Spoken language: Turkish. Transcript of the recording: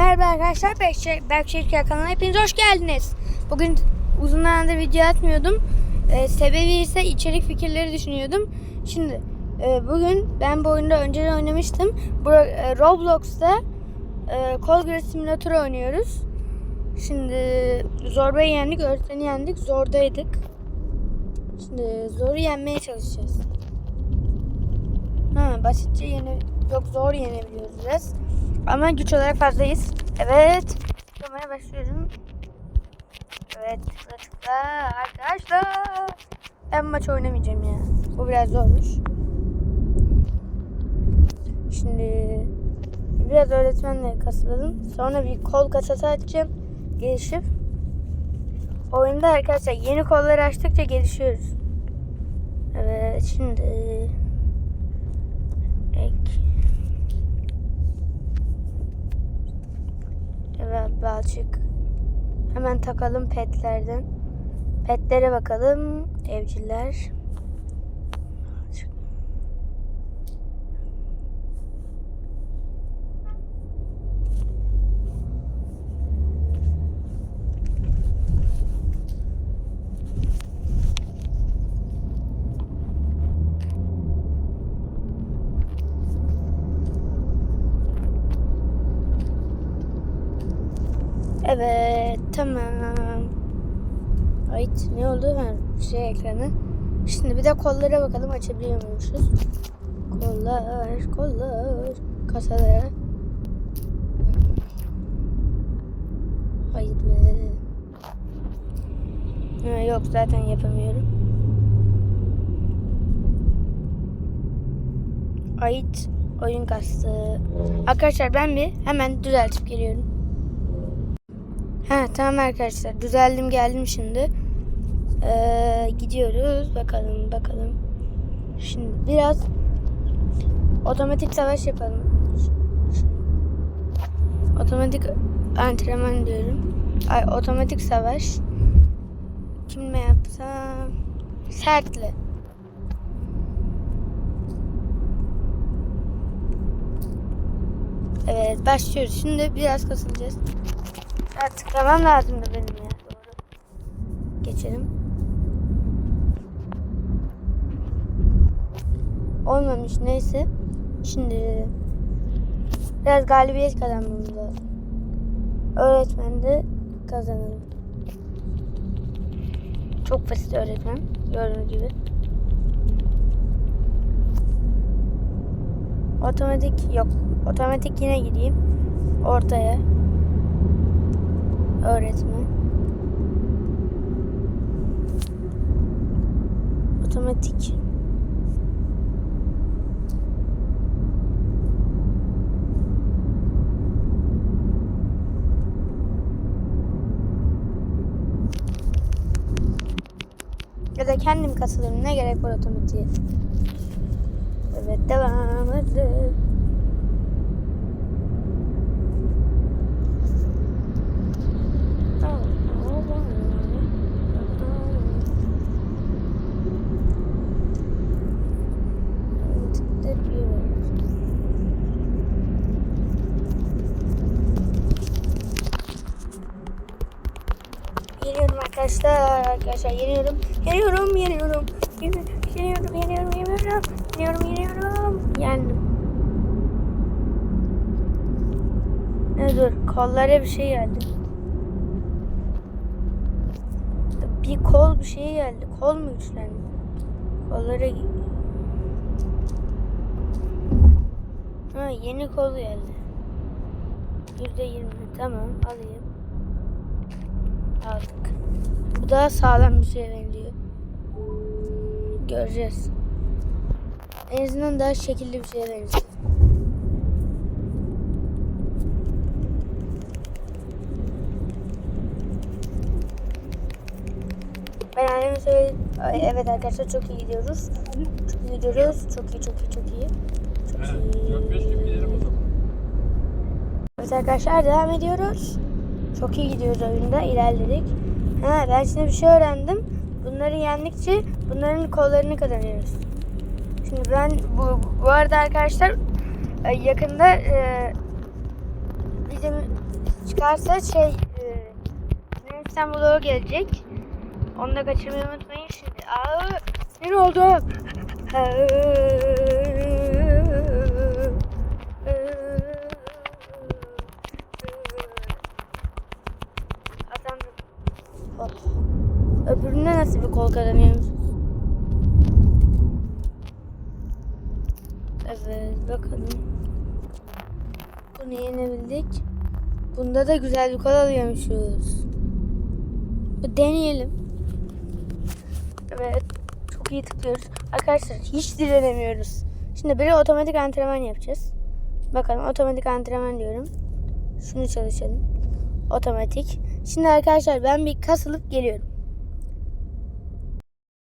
Merhaba arkadaşlar, Berkşehir kanalına hepiniz hoş geldiniz. Bugün uzun zamandır video atmıyordum. Ee, sebebi ise içerik fikirleri düşünüyordum. Şimdi e, bugün ben bu oyunda önceden oynamıştım. Bu, e, Roblox'ta e, Call Girl Simulator oynuyoruz. Şimdi Zorba'yı yendik, öğretmeni yendik, Zor'daydık. Şimdi Zor'u yenmeye çalışacağız. Ha, basitçe yene yok zor yenebiliyoruz biraz. Ama güç olarak fazlayız. Evet. Tıklamaya başlıyorum. Evet tıkla tıkla arkadaşlar. Ben maç oynamayacağım ya. Bu biraz zormuş. Şimdi biraz öğretmenle kasıladım. Sonra bir kol kasası açacağım. Gelişip. Oyunda arkadaşlar yeni kolları açtıkça gelişiyoruz. Evet şimdi Balçık. Hemen takalım petlerden. Petlere bakalım. Evciller. Evet tamam. Ait ne oldu? Ha, şey ekranı. Şimdi bir de kollara bakalım açabiliyor muymuşuz? Kollar, kollar, kasalara. Hayır be. Ha, yok zaten yapamıyorum. Ait oyun kastı. Arkadaşlar ben bir hemen düzeltip geliyorum. Ha tamam arkadaşlar düzeldim geldim şimdi. Ee, gidiyoruz bakalım bakalım. Şimdi biraz otomatik savaş yapalım. Otomatik antrenman diyorum. Ay otomatik savaş. Kimle yapsam? Sertle. Evet başlıyoruz. Şimdi biraz kasılacağız. Ya tıklamam lazımdı benim ya. Doğru. Geçelim. Olmamış neyse. Şimdi biraz galibiyet kazanmamız lazım. Öğretmen de kazanalım. Çok basit öğretmen. Gördüğünüz gibi. Otomatik yok. Otomatik yine gideyim. Ortaya öğretmen. Otomatik. Ya da kendim katılırım. Ne gerek var otomatiğe? Evet devam edelim. Arkadaşlar. Arkadaşlar yeniyorum. Yeniyorum, yeniyorum. Yeniyorum, yeniyorum, yeniyorum, yeniyorum. Yeniyorum. Yendim. Ne dur, kollara bir şey geldi. Bir kol bir şey geldi. Kol mu güçlendi? Kollara... Ha yeni kol geldi. Yüzde yirmi. Tamam alayım. Aldık. Bu daha sağlam bir şeye benziyor. Göreceğiz. En azından daha şekilli bir şeye benziyor. Ben anneme söyledim. Evet arkadaşlar çok iyi gidiyoruz. Çok iyi gidiyoruz. Çok iyi çok iyi çok iyi. Çok Evet, 4-5 gibi gidelim o iyi. zaman. Evet arkadaşlar devam ediyoruz. Çok iyi gidiyoruz oyunda. ilerledik. Ha ben şimdi bir şey öğrendim. Bunları yendikçe bunların kollarını kazanıyoruz. Şimdi ben bu, bu arada arkadaşlar e, yakında e, bizim çıkarsa şey e, bizim İstanbul'a gelecek. Onu da kaçırmayı unutmayın şimdi. Aa, ne oldu? Hop. Öbüründe nasıl bir kol kazanıyoruz? Evet bakalım. Bunu yenebildik. Bunda da güzel bir kol alıyormuşuz. Bir deneyelim. Evet. Çok iyi tıklıyoruz. Arkadaşlar hiç direnemiyoruz. Şimdi böyle otomatik antrenman yapacağız. Bakalım otomatik antrenman diyorum. Şunu çalışalım. Otomatik. Şimdi arkadaşlar ben bir kasılıp geliyorum.